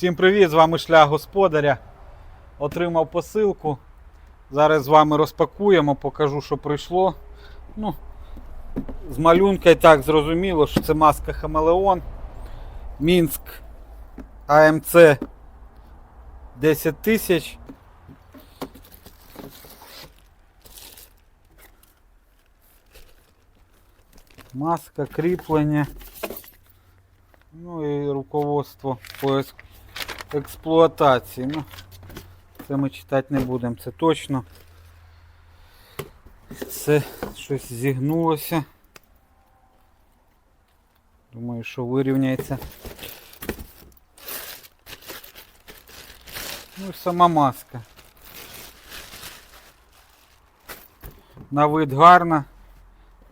Всім привіт! З вами шлях господаря. Отримав посилку. Зараз з вами розпакуємо, покажу, що прийшло. Ну, з малюнка і так зрозуміло, що це маска Хамелеон. Мінськ АМЦ 10 тисяч. Маска, кріплення. Ну і руководство по ес- експлуатації. Ну, це ми читати не будемо, це точно. Це щось зігнулося. Думаю, що вирівняється. Ну і сама маска. На вид гарна,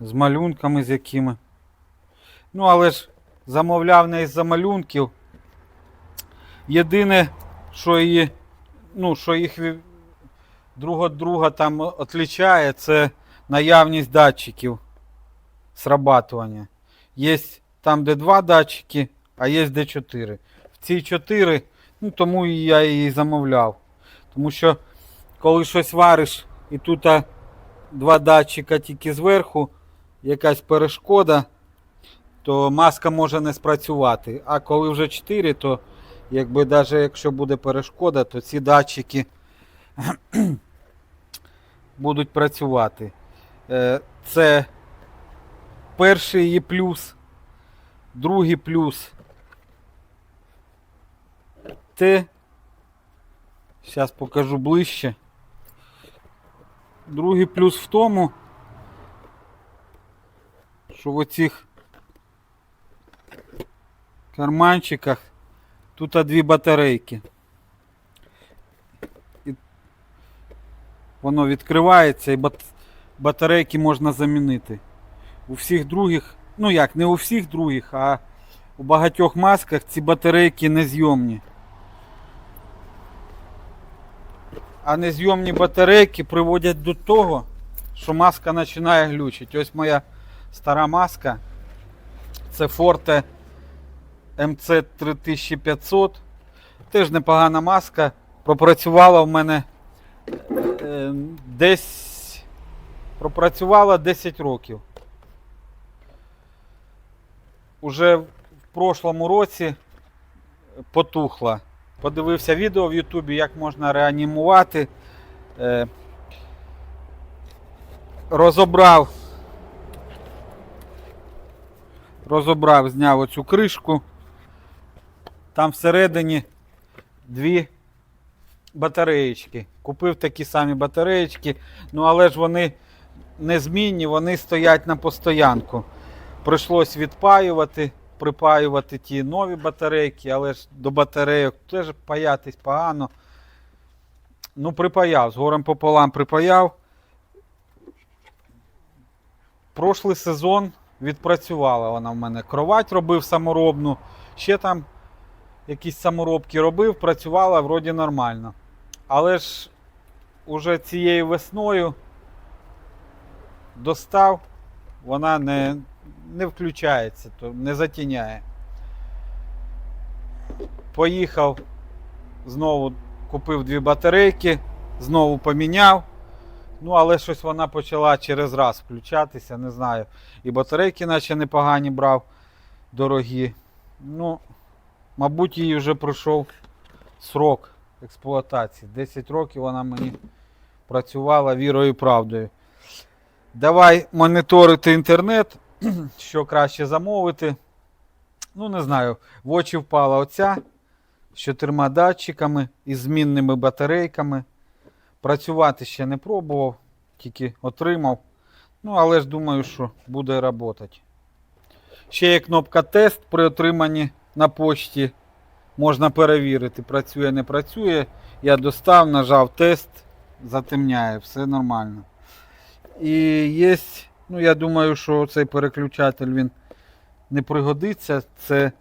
з малюнками з якими. Ну, але ж замовляв не із-за малюнків. Єдине, що її, ну, що їх друг від друга там відрізняє, це наявність датчиків срабатування. Є там, де два датчики, а є де чотири. В цій чотири, ну тому і я її замовляв. Тому що коли щось вариш і тут два датчика тільки зверху, якась перешкода, то маска може не спрацювати. А коли вже 4, то якби навіть якщо буде перешкода, то ці датчики будуть працювати. Е, Це перший її плюс, другий плюс. Те, зараз покажу ближче. Другий плюс в тому, що в оцих карманчиках тут дві батарейки. І воно відкривається і бат... батарейки можна замінити. У всіх других, ну як, не у всіх других, а у багатьох масках ці батарейки незйомні. А незйомні батарейки приводять до того, що маска починає глючити. Ось моя стара маска. Це Forte MC 3500. Теж непогана маска. Пропрацювала в мене е, десь пропрацювала 10 років. Уже в прошлому році потухла. Подивився відео в Ютубі, як можна реанімувати. Е, розобрав. Розобрав, зняв оцю кришку. Там всередині дві батареєчки. Купив такі самі батареєчки, ну але ж вони незмінні, вони стоять на постоянку. Прийшлось відпаювати, припаювати ті нові батарейки, але ж до батарейок теж паятись погано. Ну, припаяв, з горем пополам припаяв. Прошлий сезон відпрацювала вона в мене. Кровать робив саморобну, ще там якісь саморобки робив, працювала вроді нормально. Але ж уже цією весною достав, вона не, не включається, то не затіняє. Поїхав, знову купив дві батарейки, знову поміняв. Ну, але щось вона почала через раз включатися, не знаю. І батарейки, наче непогані брав, дорогі. Ну, мабуть, їй вже пройшов срок експлуатації. 10 років вона мені працювала вірою і правдою. Давай моніторити інтернет, що краще замовити. Ну, не знаю, в очі впала оця з чотирма датчиками і змінними батарейками. Працювати ще не пробував, тільки отримав. Ну, але ж думаю, що буде працювати. Ще є кнопка тест при отриманні на почті. Можна перевірити, працює, не працює. Я достав, нажав тест, затемняє, все нормально. І є, ну я думаю, що цей переключатель він не пригодиться. Це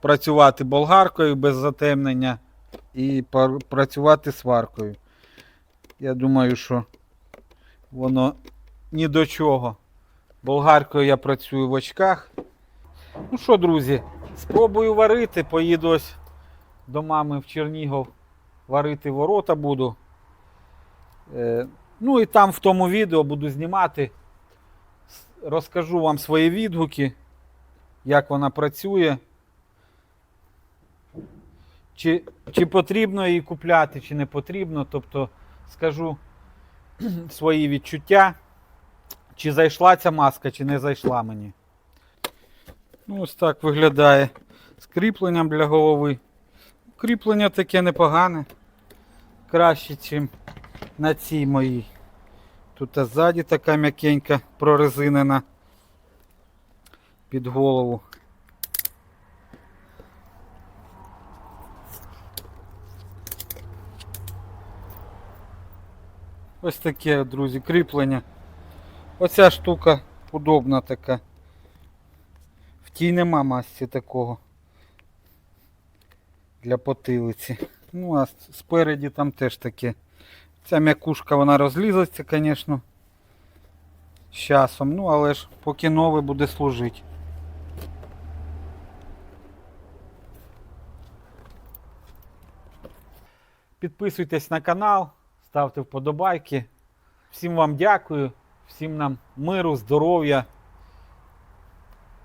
працювати болгаркою без затемнення і працювати сваркою. Я думаю, що воно ні до чого. Болгаркою я працюю в очках. Ну що, друзі, спробую варити, поїду ось до мами в Чернігов варити ворота буду. Е, ну і там в тому відео буду знімати. Розкажу вам свої відгуки, як вона працює. Чи, чи потрібно її купляти, чи не потрібно. Тобто скажу свої відчуття, чи зайшла ця маска, чи не зайшла мені. Ну, ось так виглядає з кріпленням для голови. Кріплення таке непогане. Краще, ніж на цій моїй. Тут ззаді така м'якенька прорезинена під голову. Ось таке, друзі, кріплення. Оця штука удобна така. Тій нема масці такого. Для потилиці. Ну, а спереді там теж таке. Ця м'якушка вона розлізеться, звісно. З часом. Ну, але ж поки нове буде служити. Підписуйтесь на канал, ставте вподобайки. Всім вам дякую, всім нам миру, здоров'я.